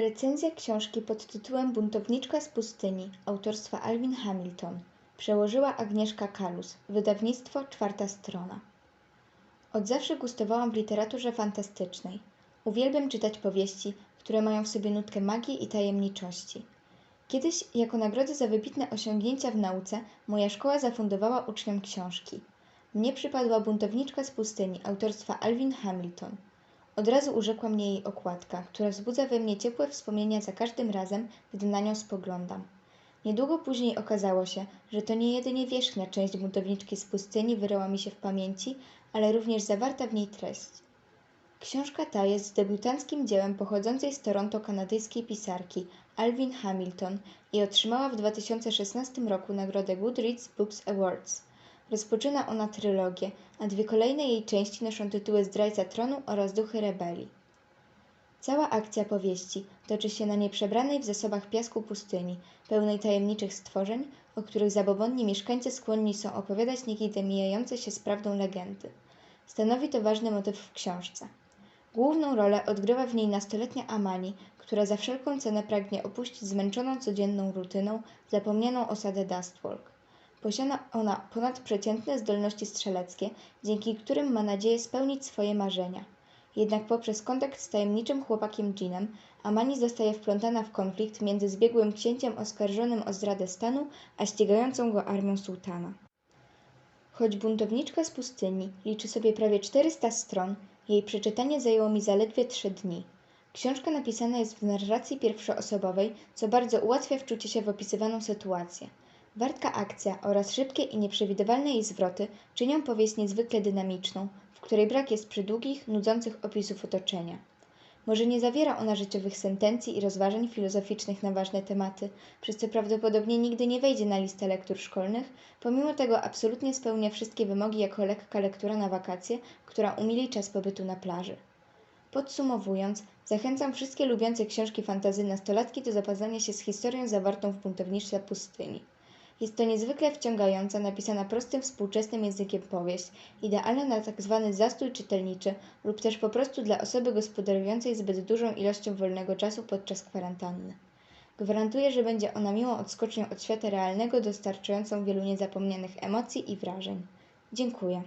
Recenzja książki pod tytułem Buntowniczka z pustyni autorstwa Alvin Hamilton przełożyła Agnieszka Kalus, wydawnictwo czwarta strona. Od zawsze gustowałam w literaturze fantastycznej. Uwielbiam czytać powieści, które mają w sobie nutkę magii i tajemniczości. Kiedyś, jako nagrodę za wybitne osiągnięcia w nauce, moja szkoła zafundowała uczniom książki. Mnie przypadła Buntowniczka z pustyni autorstwa Alvin Hamilton. Od razu urzekła mnie jej okładka, która wzbudza we mnie ciepłe wspomnienia za każdym razem, gdy na nią spoglądam. Niedługo później okazało się, że to nie jedynie wierzchnia część buntowniczki z pustyni wyryła mi się w pamięci, ale również zawarta w niej treść. Książka ta jest debiutanckim dziełem pochodzącej z Toronto kanadyjskiej pisarki Alvin Hamilton i otrzymała w 2016 roku nagrodę Goodreads Books Awards. Rozpoczyna ona trylogię, a dwie kolejne jej części noszą tytuły Zdrajca Tronu oraz Duchy Rebelii. Cała akcja powieści toczy się na nieprzebranej w zasobach piasku pustyni, pełnej tajemniczych stworzeń, o których zabobonni mieszkańcy skłonni są opowiadać niekiedy mijające się z prawdą legendy. Stanowi to ważny motyw w książce. Główną rolę odgrywa w niej nastoletnia Amani, która za wszelką cenę pragnie opuścić zmęczoną codzienną rutyną zapomnianą osadę Dustwalk. Posiada ona ponadprzeciętne zdolności strzeleckie, dzięki którym ma nadzieję spełnić swoje marzenia. Jednak poprzez kontakt z tajemniczym chłopakiem Jeanem, Amani zostaje wplątana w konflikt między zbiegłym księciem oskarżonym o zdradę stanu, a ścigającą go armią sułtana. Choć buntowniczka z pustyni liczy sobie prawie 400 stron, jej przeczytanie zajęło mi zaledwie trzy dni. Książka napisana jest w narracji pierwszoosobowej, co bardzo ułatwia wczucie się w opisywaną sytuację. Wartka akcja oraz szybkie i nieprzewidywalne jej zwroty czynią powieść niezwykle dynamiczną, w której brak jest przydługich, nudzących opisów otoczenia. Może nie zawiera ona życiowych sentencji i rozważań filozoficznych na ważne tematy, przez co prawdopodobnie nigdy nie wejdzie na listę lektur szkolnych, pomimo tego absolutnie spełnia wszystkie wymogi jako lekka lektura na wakacje, która umili czas pobytu na plaży. Podsumowując, zachęcam wszystkie lubiące książki fantazy nastolatki do zapoznania się z historią zawartą w buntowniczce pustyni. Jest to niezwykle wciągająca, napisana prostym, współczesnym językiem powieść, idealna na tak zwany zastój czytelniczy lub też po prostu dla osoby gospodarującej zbyt dużą ilością wolnego czasu podczas kwarantanny. Gwarantuję, że będzie ona miłą odskocznią od świata realnego, dostarczającą wielu niezapomnianych emocji i wrażeń. Dziękuję.